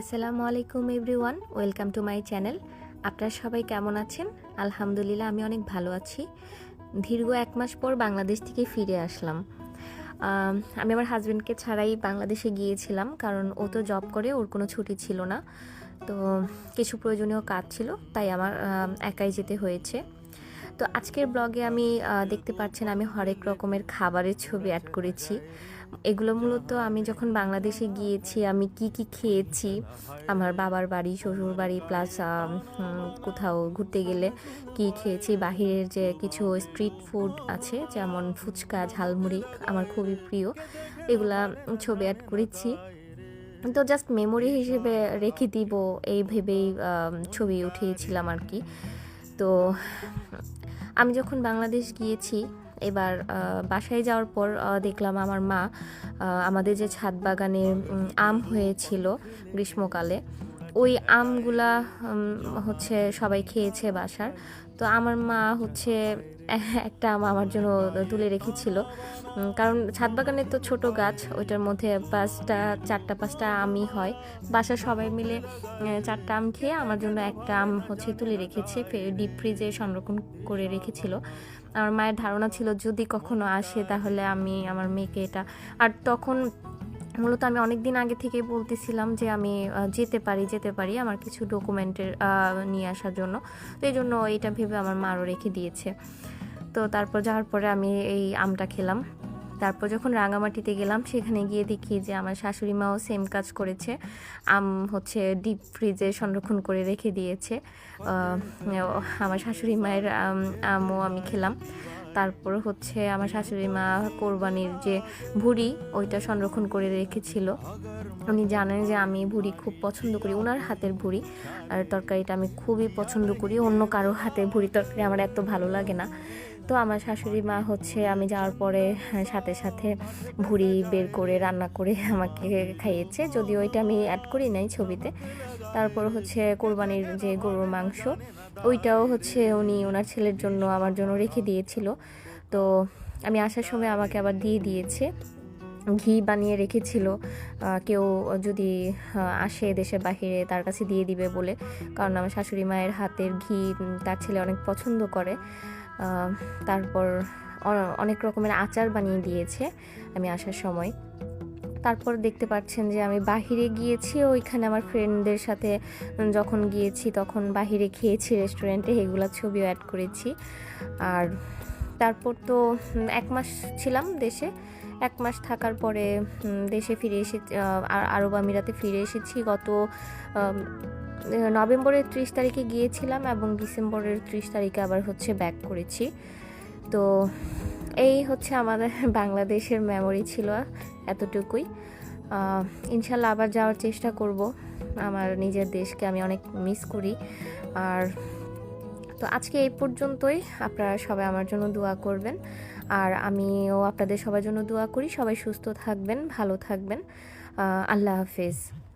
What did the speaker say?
আসসালামু আলাইকুম everyone, welcome to my channel. আপনারা সবাই কেমন আছেন? আলহামদুলিল্লাহ, আমি অনেক ভালো আছি। দীর্ঘ এক মাস পর বাংলাদেশ থেকে ফিরে আসলাম। আমি আমার হাজব্যান্ডকে ছাড়াই বাংলাদেশে গিয়েছিলাম, কারণ ও তো জব করে, ওর কোনো ছুটি ছিল না। তো কিছু প্রয়োজনীয় কাজ ছিল, তাই আমার একাই যেতে হয়েছে। তো আজকের ব্লগে আমি দেখতে পাচ্ছেন আমি হরেক রকমের খাবারের ছবি অ্যাড করেছি। এগুলো মূলত আমি যখন বাংলাদেশে গিয়েছি, আমি কি কি খেয়েছি, আমার বাবার বাড়ি, শ্বশুর বাড়ি প্লাস কোথাও ঘুরতে গেলে কি খেয়েছি, বাহিরের যে কিছু স্ট্রিট ফুড আছে, যেমন ফুচকা, ঝালমুড়ি, আমার খুবই প্রিয়, এগুলা ছবি অ্যাড করেছি। তো জাস্ট মেমোরি হিসেবে রেখে দিব, এই ভেবেই ছবি উঠিয়েছিলাম আর কি। তো আমি যখন বাংলাদেশ গিয়েছি, এবার বাসায় যাওয়ার পর দেখলাম আমার মা আমাদের যে ছাদ বাগানে আম হয়েছিল গ্রীষ্মকালে। ওই আমগুলা হচ্ছে সবাই খেয়েছে বাসার। তো আমার মা হচ্ছে একটা আম আমার জন্য তুলে রেখেছিল। কারণ ছাদ বাগানের তো ছোট গাছ, ওইটার মধ্যে পাঁচটা, চারটা, পাঁচটা আমই হয়। বাসার সবাই মিলে চারটা আম খেয়ে আমার জন্য একটা আম হচ্ছে তুলে রেখেছে ডিপ ফ্রিজে সংরক্ষণ করে রেখেছিল। আমার মায়ের ধারণা ছিল, যদি কখনো আসে তাহলে আমি, আমার মেয়েকে এটা, আর তখন মূলত আমি অনেক দিন আগে থেকে বলতেছিলাম যে আমি যেতে পারি যেতে পারি আমার কিছু ডকুমেন্টের নিয়ে আসার জন্য। তো এই জন্য এটা ভেবে আমার মা আরও রেখে দিয়েছে। তো তারপর যাওয়ার পরে আমি এই আমটা খেলাম। তারপর যখন রাঙামাটিতে গেলাম, সেখানে গিয়ে দেখি যে আমার শাশুড়ি মাও সেম কাজ করেছে। আম হচ্ছে ডিপ ফ্রিজে সংরক্ষণ করে রেখে দিয়েছে। আমার শাশুড়ি মায়ের আমও আমি খেলাম। তারপর হচ্ছে আমার শাশুড়ি মা কোরবানির যে ভুড়ি ওইটা সংরক্ষণ করে রেখেছিল। উনি জানেন যে আমি ভুড়ি খুব পছন্দ করি ওনার হাতের ভুড়ি। আর তরকারিটা আমি খুবই পছন্দ করি অন্য কারও হাতে ভুড়ি তরকারি আমার এত ভালো লাগে না। তো আমার শাশুড়ি মা হচ্ছে আমি যাওয়ার পরে হ্যাঁ, সাথে সাথে ভুড়ি বের করে রান্না করে আমাকে খাইয়েছে। যদিও ওইটা আমি অ্যাড করি নাই ছবিতে তারপর হচ্ছে কোরবানির যে গরুর মাংস, ওইটাও হচ্ছে উনি ওনার ছেলের জন্য আমার জন্য রেখে দিয়েছিল। তো আমি আসার সময় আমাকে আবার দিয়ে দিয়েছে। ঘি বানিয়ে রেখেছিল। কেউ যদি আসে দেশের বাহিরে তার কাছে দিয়ে দিবে বলে। কারণ আমার শাশুড়ি মায়ের হাতের ঘি তার ছেলে অনেক পছন্দ করে। তারপর অনেক রকমের আচার বানিয়ে দিয়েছে আমি আসার সময়। তারপর দেখতে পাচ্ছেন যে আমি বাহিরে গিয়েছি, ওইখানে আমার ফ্রেন্ডদের সাথে যখন গিয়েছি তখন বাহিরে খেয়েছি রেস্টুরেন্টে এগুলো ছবিও অ্যাড করেছি। আর তারপর তো এক মাস ছিলাম দেশে। এক মাস থাকার পরে দেশে ফিরে এসে আর আরব আমিরাতে ফিরে এসেছি। গত নভেম্বরের ত্রিশ তারিখে গিয়েছিলাম এবং ডিসেম্বরের ত্রিশ তারিখে আবার হচ্ছে ব্যাক করেছি। তো এই হচ্ছে আমাদের বাংলাদেশের মেমোরি ছিল এতটুকুই। ইনশাল্লাহ আবার যাওয়ার চেষ্টা করব। আমার নিজের দেশকে আমি অনেক মিস করি। আর তো আজকে এই পর্যন্তই। আপনারা সবাই আমার জন্য দোয়া করবেন। আর আমিও আপনাদের সবার জন্য দোয়া করি। সবাই সুস্থ থাকবেন, ভালো থাকবেন। আল্লাহ হাফেজ।